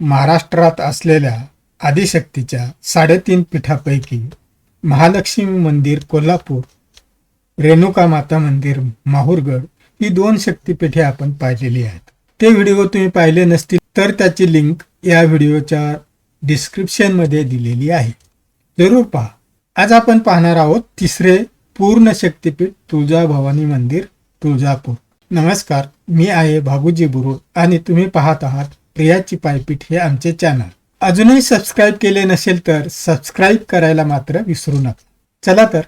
महाराष्ट्रात असलेल्या आदिशक्तीच्या साडेतीन पीठापैकी महालक्ष्मी मंदिर कोल्हापूर रेणुका माता मंदिर माहूरगड ही दोन शक्तिपीठे आपण पाहिलेली आहेत. ते व्हिडिओ तुम्ही पाहिले नसतील तर त्याची लिंक या व्हिडिओच्या डिस्क्रिप्शनमध्ये दिलेली आहे. जरूर पहा. आज आपण पाहणार आहोत तिसरे पूर्ण शक्तिपीठ तुळजाभवानी मंदिर तुळजापूर. नमस्कार. मी आहे भागूजी बुरुड आणि तुम्ही पाहत आहात प्रियाची पायपीठ हे आमचे चॅनल अजूनही सबस्क्राईब केले नसेल तर सबस्क्राईब करायला मात्र विसरू नका. चला तर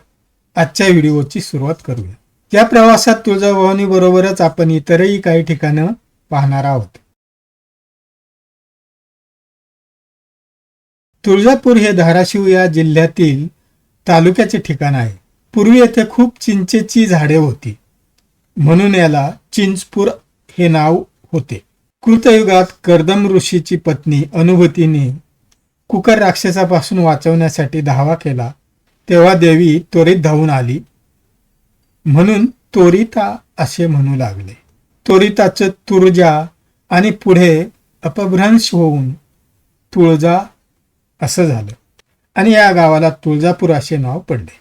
आजच्या व्हिडिओची सुरुवात करूया. या प्रवासात तुळजाभवानी बरोबरच आपण इतरही काही ठिकाणं पाहणार आहोत. तुळजापूर हे धाराशिव या जिल्ह्यातील तालुक्याचे ठिकाण आहे. पूर्वी येथे खूप चिंचेची झाडे होती. म्हणून याला चिंचपूर हे नाव होते. कृतयुगात कर्दम ऋषीची पत्नी अनुभूतीने कुकर राक्षसापासून वाचवण्यासाठी धावा केला तेव्हा देवी त्वरित धावून आली. म्हणून त्वरिता असे म्हणू लागले. त्वरिताचं तुळजा आणि पुढे अपभ्रंश होऊन तुळजा असं झालं. आणि या गावाला तुळजापूर असे नाव पडले.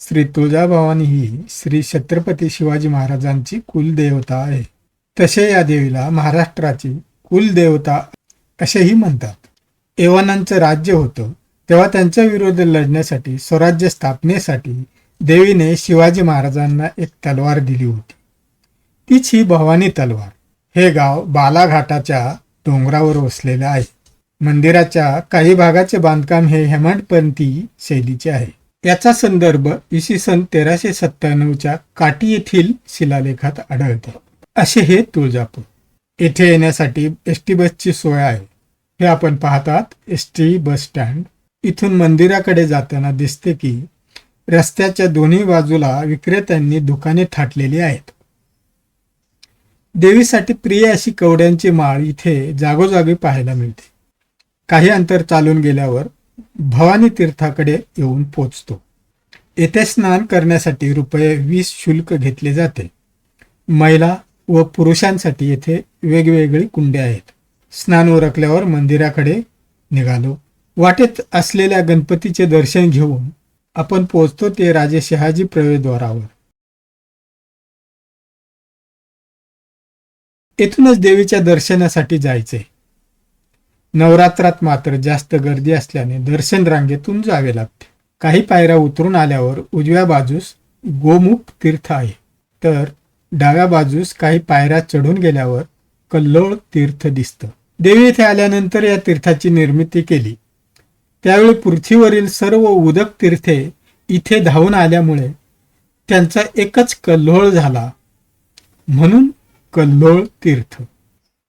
श्री तुळजाभवानी ही श्री छत्रपती शिवाजी महाराजांची कुलदेवता आहे. तसे या देवीला महाराष्ट्राची कुलदेवता असेही म्हणतात. एवनांचं राज्य होतं तेव्हा त्यांच्या विरोध लढण्यासाठी स्वराज्य स्थापनेसाठी देवीने शिवाजी महाराजांना एक तलवार दिली होती. तीच ही भवानी तलवार. हे गाव बालाघाटाच्या डोंगरावर वसलेले आहे. मंदिराच्या काही भागाचे बांधकाम हे हेमाडपंथी शैलीचे आहे. याचा संदर्भ इसवी सन तेराशे सत्त्याण्णवच्या काटी येथील शिलालेखात आढळते. असे हे तुळजापूर. येथे येण्यासाठी एस टी बसची सोय आहे. हे आपण पाहतात एस टी बस स्टँड. इथून मंदिराकडे जाताना दिसते की रस्त्याच्या दोन्ही बाजूला विक्रेत्यांनी दुकाने थाटलेली आहेत. देवीसाठी प्रिय अशी कवड्यांची माळ इथे जागोजागी पाहायला मिळते. काही अंतर चालून गेल्यावर भवानी तीर्थाकडे येऊन पोचतो. येथे स्नान करण्यासाठी रुपये वीस शुल्क घेतले जाते. महिला व पुरुषांसाठी येथे वेगवेगळी कुंडे आहेत. स्नान उरकल्यावर मंदिराकडे निघालो. वाटेत असलेल्या गणपतीचे दर्शन घेऊन आपण पोहोचतो ते राजे शहाजी प्रवेशद्वारावर. येथूनच देवीच्या दर्शनासाठी जायचे. नवरात्रात मात्र जास्त गर्दी असल्याने दर्शन रांगेतून जावे लागते. काही पायऱ्या उतरून आल्यावर उजव्या बाजूस गोमुख तीर्थ आहे. तर डाव्या बाजूस काही पायऱ्या चढून गेल्यावर कल्लोळ तीर्थ दिसतं. देवी इथे आल्यानंतर या तीर्थाची निर्मिती केली. त्यावेळी पृथ्वीवरील सर्व उदक तीर्थे इथे धावून आल्यामुळे त्यांचा एकच कल्लोळ झाला. म्हणून कल्लोळ तीर्थ.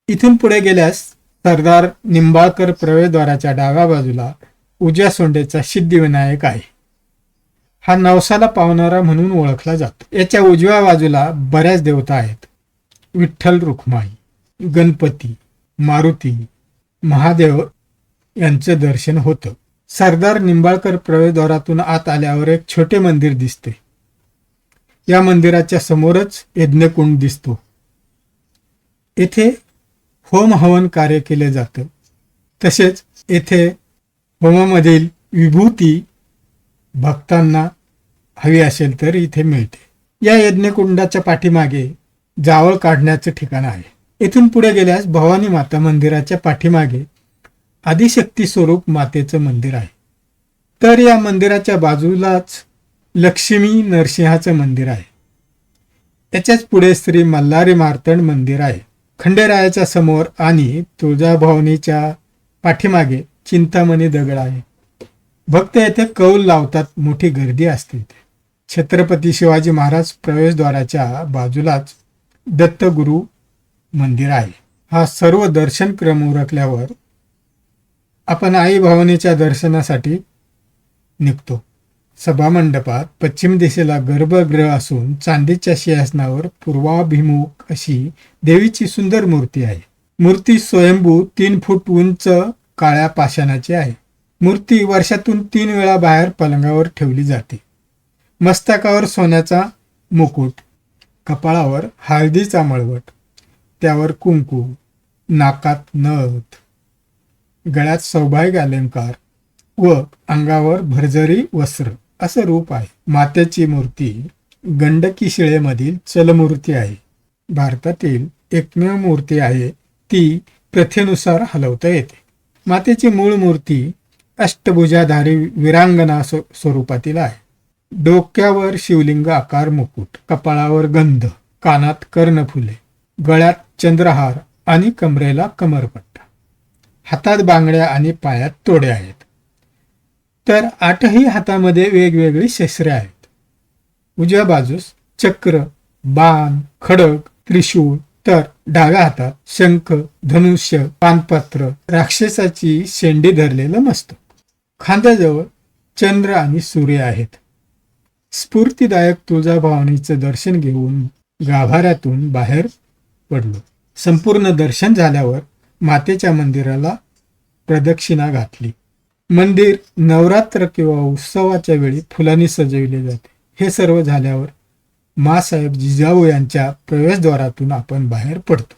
इथून पुढे गेल्यास सरदार निंबाळकर प्रवेशद्वाराच्या डाव्या बाजूला उज्या सोंडेचा सिद्धिविनायक आहे. हा नवसाला पावणारा म्हणून ओळखला जातो. याच्या उजव्या बाजूला बऱ्याच देवता आहेत. विठ्ठल रुक्माई गणपती मारुती महादेव यांचं दर्शन होतं. सरदार निंबाळकर प्रवेशद्वारातून आत आल्यावर एक छोटे मंदिर दिसते. या मंदिराच्या समोरच यज्ञकुंड दिसतो. येथे होम हवन कार्य केले जातं. तसेच येथे होमामधील विभूती भक्तांना हवी असेल तर इथे मिळते. या यज्ञकुंडाच्या पाठीमागे जावळ काढण्याचं ठिकाण आहे. इथून पुढे गेल्यास भवानी माता मंदिराच्या पाठीमागे आदिशक्ती स्वरूप मातेचं मंदिर आहे. तर या मंदिराच्या बाजूलाच लक्ष्मी नरसिंहाचं मंदिर आहे. त्याच्याच पुढे श्री मल्हारी मार्तंड मंदिर आहे. खंडेरायाच्या समोर आणि तुळजाभवानीच्या पाठीमागे चिंतामणी दगड आहे. भक्त येथे कौल लावतात मोठी गर्दी असते छत्रपती शिवाजी महाराज प्रवेशद्वाराच्या बाजूलाच दत्तगुरु मंदिर आहे. हा सर्व दर्शन क्रम उरकल्यावर आपण आई भावनेच्या दर्शनासाठी निघतो. सभामंडपात पश्चिम दिशेला गर्भगृह असून चांदीच्या सिंहासनावर पूर्वाभिमुख अशी देवीची सुंदर मूर्ती आहे. मूर्ती स्वयंभू तीन फूट उंच काळ्या पाषाणाची आहे. मूर्ती वर्षातून तीन वेळा बाहेर पलंगावर ठेवली जाते. मस्तकावर सोन्याचा मुकुट कपाळावर हळदीचा मळवट त्यावर कुंकू नाकात नथ गळ्यात सौभाग्य अलंकार व अंगावर भरजरी वस्त्र असं रूप आहे. मातेची मूर्ती गंडकी शिळेमधील चलमूर्ती आहे. भारतातील एकमेव मूर्ती आहे. ती प्रथेनुसार हलवता येते. मातेची मूळ मूर्ती अष्टभुजाधारी विरांगना स्वरूपातील आहे. डोक्यावर शिवलिंग आकार मुकुट कपाळावर गंध कानात कर्णफुले गळ्यात चंद्रहार आणि कमरेला कमरपट्टा. हातात बांगड्या आणि पायात तोडे आहेत. तर आठही हातामध्ये वेगवेगळी शस्त्रे आहेत. उजव्या बाजूस चक्र बाण खडग त्रिशूळ तर डाव्या हातात शंख धनुष्य पानपत्र राक्षसाची शेंडी धरलेलं मस्तक. खांद्याजवळ चंद्र आणि सूर्य आहेत. स्फूर्तीदायक तुळजाभवानीचं दर्शन घेऊन गाभाऱ्यातून बाहेर पडलो. संपूर्ण दर्शन झाल्यावर मातेच्या मंदिराला प्रदक्षिणा घातली. मंदिर नवरात्र किंवा उत्सवाच्या वेळी फुलांनी सजविले जाते. हे सर्व झाल्यावर मासाहेब जिजाऊ यांच्या प्रवेशद्वारातून आपण बाहेर पडतो.